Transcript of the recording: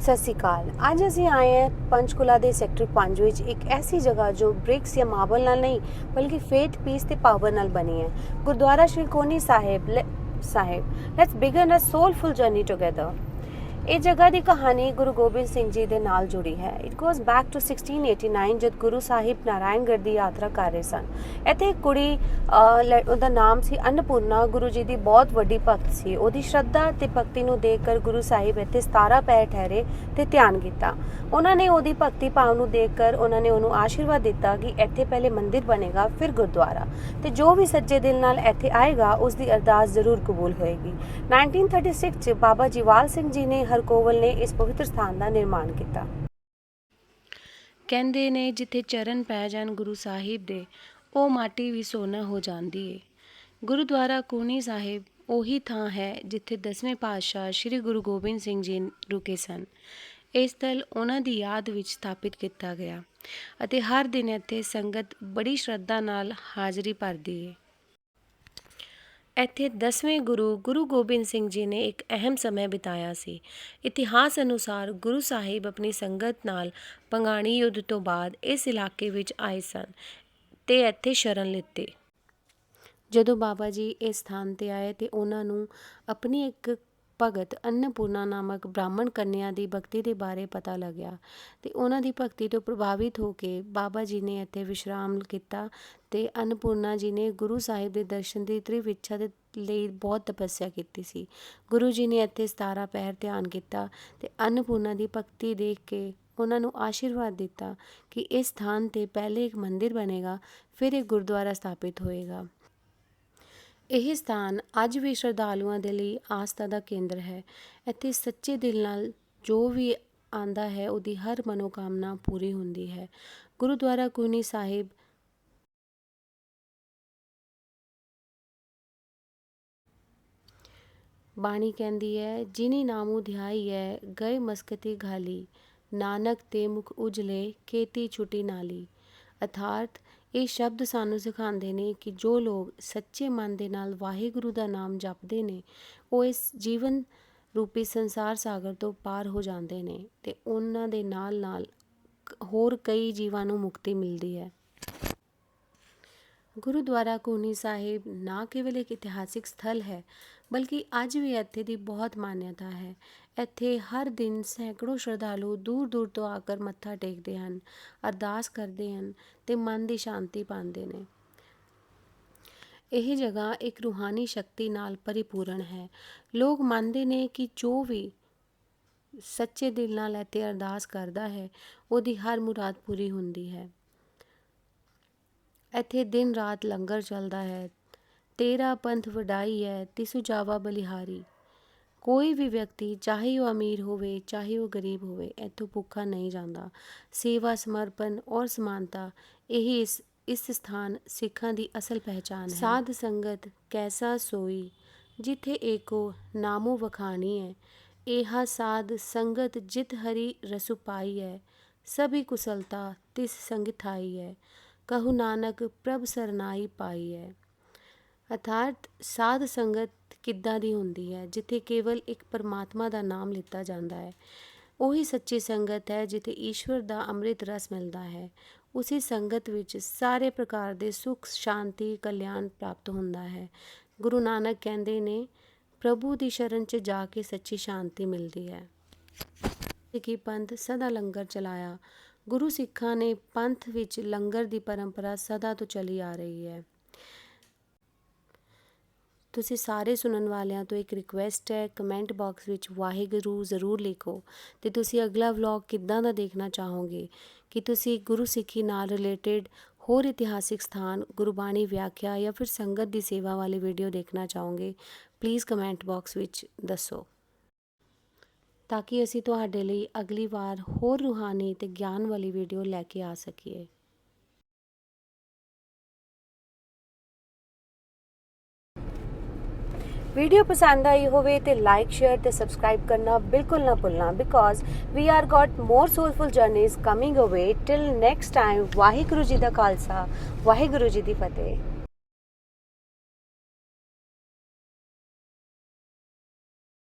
ਸਤਿ ਸ਼੍ਰੀ ਅਕਾਲ। ਅੱਜ ਅਸੀਂ ਆਏ ਹਾਂ ਪੰਚਕੁਲਾ ਦੇ ਸੈਕਟਰ 5 ਵਿੱਚ, ਇੱਕ ਐਸੀ ਜਗ੍ਹਾ ਜੋ ਬ੍ਰਿਕਸ ਜਾਂ ਮਾਰਬਲ ਨਾਲ ਨਹੀਂ, ਬਲਕਿ ਫੇਟ ਪੀਸ ਤੇ ਪਾਵਰ ਨਾਲ ਬਣੀ ਹੈ। ਗੁਰਦੁਆਰਾ ਸ਼੍ਰੀ ਕੋਨੀ ਸਾਹਿਬ, ਲੈ- Sahib let's begin a soulful journey together ਇਹ ਜਗ੍ਹਾ ਦੀ ਕਹਾਣੀ ਗੁਰੂ ਗੋਬਿੰਦ ਸਿੰਘ ਜੀ ਦੇ ਨਾਲ ਜੁੜੀ ਹੈ। ਇਟ ਗੋਜ਼ ਬੈਕ ਟੂ 1689 ਜਦ ਗੁਰੂ ਸਾਹਿਬ ਨਾਰਾਇਣਗੜ੍ਹ ਦੀ ਯਾਤਰਾ ਕਰ ਰਹੇ ਸਨ। ਇੱਥੇ ਕੁੜੀ ਲ- ਉਹਦਾ ਨਾਮ ਸੀ ਅੰਨਪੂਰਨਾ। ਗੁਰੂ ਜੀ ਦੀ ਬਹੁਤ ਵੱਡੀ ਭਗਤ ਸੀ। ਉਹਦੀ ਸ਼ਰਧਾ ਤੇ ਭਗਤੀ ਨੂੰ ਦੇਖ ਕਰ ਗੁਰੂ ਸਾਹਿਬ ਇੱਥੇ 17 ਪੈਰ ਠਹਿਰੇ ਤੇ ਧਿਆਨ ਕੀਤਾ। ਉਹਨਾਂ ਨੇ ਉਹਦੀ ਭਗਤੀ ਭਾਵ ਨੂੰ ਦੇਖ ਕਰ ਉਹਨਾਂ ਨੇ ਉਹਨੂੰ ਆਸ਼ੀਰਵਾਦ ਦਿੱਤਾ ਕਿ ਇੱਥੇ ਪਹਿਲੇ ਮੰਦਿਰ ਬਣੇਗਾ, ਫਿਰ ਗੁਰਦੁਆਰਾ। ਤੇ ਜੋ ਵੀ ਸੱਚੇ ਦਿਲ ਨਾਲ ਇੱਥੇ ਆਏਗਾ ਉਸ ਦੀ ਅਰਦਾਸ ਜ਼ਰੂਰ ਕਬੂਲ ਹੋਏਗੀ। 1936 ਚ ਬਾਬਾ ਜੀਵਾਲ ਸਿੰਘ ਜੀ ਨੇ ਹਰਕੋਵਲ ਨੇ ਇਸ ਪਵਿੱਤਰ ਸਥਾਨ ਦਾ ਨਿਰਮਾਣ ਕੀਤਾ। ਕਹਿੰਦੇ ਨੇ ਜਿੱਥੇ ਚਰਨ ਪੈ ਜਾਣ ਗੁਰੂ ਸਾਹਿਬ ਦੇ, ਉਹ ਮਾਟੀ ਵੀ ਸੋਨਾ ਹੋ ਜਾਂਦੀ ਏ। ਗੁਰਦੁਆਰਾ ਕੂਨੀ ਸਾਹਿਬ ਉਹੀ ਥਾਂ ਹੈ ਜਿੱਥੇ ਦਸਵੇਂ ਪਾਤਸ਼ਾਹ ਸ੍ਰੀ ਗੁਰੂ ਗੋਬਿੰਦ ਸਿੰਘ ਜੀ ਰੁਕੇ ਸਨ। ਇਹ ਸਥਲ ਉਹਨਾਂ ਦੀ ਯਾਦ ਵਿੱਚ ਸਥਾਪਿਤ ਕੀਤਾ ਗਿਆ ਅਤੇ ਹਰ ਦਿਨ ਇੱਥੇ ਸੰਗਤ ਬੜੀ ਸ਼ਰਧਾ ਨਾਲ ਹਾਜ਼ਰੀ ਭਰਦੀ ਏ। ਇੱਥੇ 10ਵੇਂ ਗੁਰੂ ਗੁਰੂ ਗੋਬਿੰਦ ਸਿੰਘ ਜੀ ਨੇ ਇੱਕ ਅਹਿਮ ਸਮੇਂ ਬਿਤਾਇਆ ਸੀ। ਇਤਿਹਾਸ ਅਨੁਸਾਰ ਗੁਰੂ ਸਾਹਿਬ ਆਪਣੀ ਸੰਗਤ ਨਾਲ ਪੰਗਾਣੀ ਯੁੱਧ ਤੋਂ ਬਾਅਦ ਇਸ ਇਲਾਕੇ ਵਿੱਚ ਆਏ ਸਨ ਤੇ ਇੱਥੇ ਸ਼ਰਨ ਲਿੱਤੀ। ਜਦੋਂ ਬਾਬਾ ਜੀ ਇਸ ਸਥਾਨ ਤੇ ਆਏ ਤੇ ਉਹਨਾਂ ਨੂੰ ਆਪਣੀ ਇੱਕ ਭਗਤ ਅੰਨਪੂਰਨਾ ਨਾਮਕ ਬ੍ਰਾਹਮਣ ਕੰਨਿਆ ਦੀ ਭਗਤੀ ਦੇ ਬਾਰੇ ਪਤਾ ਲੱਗਿਆ ਤੇ ਉਹਨਾਂ ਦੀ ਭਗਤੀ ਤੋਂ ਪ੍ਰਭਾਵਿਤ ਹੋ ਕੇ ਬਾਬਾ ਜੀ ਨੇ ਇੱਥੇ ਵਿਸ਼ਰਾਮ ਕੀਤਾ ਤੇ ਅੰਨਪੂਰਨਾ ਜੀ ਨੇ ਗੁਰੂ ਸਾਹਿਬ ਦੇ ਦਰਸ਼ਨ ਦੀ ਤ੍ਰਿਵ ਦੇ ਲਈ ਬਹੁਤ ਤਪੱਸਿਆ ਕੀਤੀ ਸੀ। ਗੁਰੂ ਜੀ ਨੇ ਇੱਥੇ 17 ਪਹਿਰ ਧਿਆਨ ਕੀਤਾ ਤੇ ਅੰਨਪੂਰਨਾ ਦੀ ਭਗਤੀ ਦੇਖ ਕੇ ਉਹਨਾਂ ਨੂੰ ਆਸ਼ੀਰਵਾਦ ਦਿੱਤਾ ਕਿ ਇਸ ਸਥਾਨ ਤੇ ਪਹਿਲੇ ਇੱਕ ਮੰਦਿਰ ਬਣੇਗਾ, ਫਿਰ ਇੱਕ ਗੁਰਦੁਆਰਾ ਸਥਾਪਿਤ ਹੋਏਗਾ। ਇਹ ਸਥਾਨ ਅੱਜ ਵੀ ਸ਼ਰਧਾਲੂਆਂ ਦੇ ਲਈ ਆਸਥਾ ਦਾ ਕੇਂਦਰ ਹੈ ਇੱਥੇ ਸੱਚੇ ਦਿਲ ਨਾਲ ਜੋ ਵੀ ਆਂਦਾ ਹੈ, ਉਹਦੀ ਹਰ ਮਨੋਕਾਮਨਾ ਪੂਰੀ ਹੁੰਦੀ ਹੈ। ਗੁਰਦੁਆਰਾ ਕੁਨੀ ਸਾਹਿਬ ਬਾਣੀ ਕਹਿੰਦੀ ਹੈ, ਜਿਨੀ ਨਾਮੂ ਧਿਆਈ ਹੈ, ਗਏ ਮਸਕਤੀ ਘਾਲੀ। ਨਾਨਕ ਤੇ ਮੁਖ ਉਜਲੇ, ਕੇਤੀ ਛੁਟੀ ਨਾਲੀ। ਅਰਥਾਤ ਇਹ ਸ਼ਬਦ ਸਾਨੂੰ ਸਿਖਾਉਂਦੇ ਨੇ ਕਿ ਜੋ ਲੋਕ ਸੱਚੇ ਮਨ ਦੇ ਨਾਲ ਵਾਹਿਗੁਰੂ ਦਾ ਨਾਮ ਜਪਦੇ ਨੇ, ਉਹ ਇਸ ਜੀਵਨ ਰੂਪੀ ਸੰਸਾਰ ਸਾਗਰ ਤੋਂ ਪਾਰ ਹੋ ਜਾਂਦੇ ਨੇ ਤੇ ਉਹਨਾਂ ਦੇ ਨਾਲ ਨਾਲ ਹੋਰ ਕਈ ਜੀਵਾਂ ਨੂੰ ਮੁਕਤੀ ਮਿਲਦੀ ਹੈ। ਗੁਰਦੁਆਰਾ ਕੋਨੀ ਸਾਹਿਬ ਨਾ ਕੇਵਲ ਇੱਕ ਇਤਿਹਾਸਿਕ ਸਥਲ ਹੈ, ਬਲਕਿ ਅੱਜ ਵੀ ਇੱਥੇ ਦੀ ਬਹੁਤ ਮਾਨਤਾ ਹੈ। ਇੱਥੇ ਹਰ ਦਿਨ ਸੈਂਕੜੋ ਸ਼ਰਧਾਲੂ ਦੂਰ ਦੂਰ ਤੋਂ ਆ ਕੇ ਮੱਥਾ ਟੇਕਦੇ ਹਨ, ਅਰਦਾਸ ਕਰਦੇ ਹਨ ਤੇ ਮਨ ਦੀ ਸ਼ਾਂਤੀ ਪਾਉਂਦੇ ਨੇ। ਇਹ ਜਗ੍ਹਾ ਇੱਕ ਰੂਹਾਨੀ ਸ਼ਕਤੀ ਨਾਲ ਪਰਿਪੂਰਨ ਹੈ। ਲੋਕ ਮੰਨਦੇ ਨੇ ਕਿ ਜੋ ਵੀ ਸੱਚੇ ਦਿਲ ਨਾਲ ਇੱਥੇ ਅਰਦਾਸ ਕਰਦਾ ਹੈ, ਉਹਦੀ ਹਰ ਮੁਰਾਦ ਪੂਰੀ ਹੁੰਦੀ ਹੈ। ਇੱਥੇ ਦਿਨ ਰਾਤ ਲੰਗਰ ਚੱਲਦਾ ਹੈ। ਤੇਰਾ ਪੰਥ ਵਡਾਈ ਹੈ, ਤਿਸੁ ਜਾਵਾ ਬਲਿਹਾਰੀ। ਕੋਈ ਵੀ ਵਿਅਕਤੀ, ਚਾਹੇ ਉਹ ਅਮੀਰ ਹੋਵੇ, ਚਾਹੇ ਉਹ ਗਰੀਬ ਹੋਵੇ, ਇੱਥੋਂ ਭੁੱਖਾ ਨਹੀਂ ਜਾਂਦਾ। ਸੇਵਾ, ਸਮਰਪਣ ਔਰ ਸਮਾਨਤਾ, ਇਹ ਇਸ ਇਸ ਸਥਾਨ ਸਿੱਖਾਂ ਦੀ ਅਸਲ ਪਹਿਚਾਨ ਹੈ। ਸਾਧ ਸੰਗਤ ਕੈਸਾ ਸੋਈ, ਜਿੱਥੇ ਏਕੋ ਨਾਮੋ ਵਖਾਣੀ ਹੈ। ਇਹਾ ਸਾਧ ਸੰਗਤ ਜਿਤ ਹਰੀ ਰਸੁ ਪਾਈ ਹੈ। ਸਭੀ ਕੁਸਲਤਾ ਤਿਸ ਸੰਗ ਥਾਈ ਹੈ। ਕਹੂ ਨਾਨਕ ਪ੍ਰਭ ਸਰਨਾਈ ਪਾਈ ਹੈ ਅਰਥਾਤ ਸਾਧ ਸੰਗਤ ਕਿੱਦਾਂ ਦੀ ਹੁੰਦੀ ਹੈ, ਜਿੱਥੇ ਕੇਵਲ ਇੱਕ ਪਰਮਾਤਮਾ ਦਾ ਨਾਮ ਲਿੱਤਾ ਜਾਂਦਾ ਹੈ, ਉਹੀ ਸੱਚੀ ਸੰਗਤ ਹੈ ਜਿੱਥੇ ਈਸ਼ਵਰ ਦਾ ਅੰਮ੍ਰਿਤ ਰਸ ਮਿਲਦਾ ਹੈ। ਉਸੇ ਸੰਗਤ ਵਿੱਚ ਸਾਰੇ ਪ੍ਰਕਾਰ ਦੇ ਸੁਖ, ਸ਼ਾਂਤੀ, ਕਲਿਆਣ ਪ੍ਰਾਪਤ ਹੁੰਦਾ ਹੈ। ਗੁਰੂ ਨਾਨਕ ਕਹਿੰਦੇ ਨੇ, ਪ੍ਰਭੂ ਦੀ ਸ਼ਰਨ 'ਚ ਜਾ ਕੇ ਸੱਚੀ ਸ਼ਾਂਤੀ ਮਿਲਦੀ ਹੈ ਸਿੱਖੀ ਪੰਥ ਸਦਾ ਲੰਗਰ ਚਲਾਇਆ। ਗੁਰੂ ਸਿੱਖਾਂ ਨੇ ਪੰਥ ਵਿੱਚ ਲੰਗਰ ਦੀ ਪਰੰਪਰਾ ਸਦਾ ਤੋਂ ਚਲੀ ਆ ਰਹੀ ਹੈ। ਤੁਸੀਂ ਸਾਰੇ ਸੁਣਨ ਵਾਲਿਆਂ ਤੋਂ ਇੱਕ ਰਿਕੁਐਸਟ ਹੈ ਕਮੈਂਟ ਬਾਕਸ ਵਿੱਚ ਵਾਹਿਗੁਰੂ ਜ਼ਰੂਰ ਲਿਖੋ ਤੇ ਤੁਸੀਂ ਅਗਲਾ ਵਲੌਗ ਕਿੱਦਾਂ ਦਾ ਦੇਖਣਾ ਚਾਹੋਗੇ? ਕਿ ਤੁਸੀਂ ਗੁਰੂ ਸਿੱਖੀ ਨਾਲ ਰਿਲੇਟਡ ਹੋਰ ਇਤਿਹਾਸਿਕ ਸਥਾਨ, ਗੁਰਬਾਣੀ ਵਿਆਖਿਆ ਜਾਂ ਫਿਰ ਸੰਗਤ ਦੀ ਸੇਵਾ ਵਾਲੀ ਵੀਡੀਓ ਦੇਖਣਾ ਚਾਹੋਗੇ? ਪਲੀਜ਼ ਕਮੈਂਟ ਬਾਕਸ ਵਿੱਚ ਦੱਸੋ। ਤਾਂ ਕਿ ਅਸੀਂ ਤੁਹਾਡੇ ਲਈ ਅਗਲੀ ਵਾਰ ਹੋਰ ਰੂਹਾਨੀ ਤੇ ਗਿਆਨ ਵਾਲੀ ਵੀਡੀਓ ਲੈ ਕੇ ਆ ਸਕੀਏ। ਵੀਡੀਓ ਪਸੰਦ ਆਈ ਹੋਵੇ ਤੇ ਲਾਈਕ ਸ਼ੇਅਰ ਤੇ ਸਬਸਕ੍ਰਾਈਬ ਕਰਨਾ ਬਿਲਕੁਲ ਨਾ ਭੁੱਲਣਾ because we are got more soulful journeys coming away till next time Waheguru ji the Khalsa, Waheguru ji the Fateh.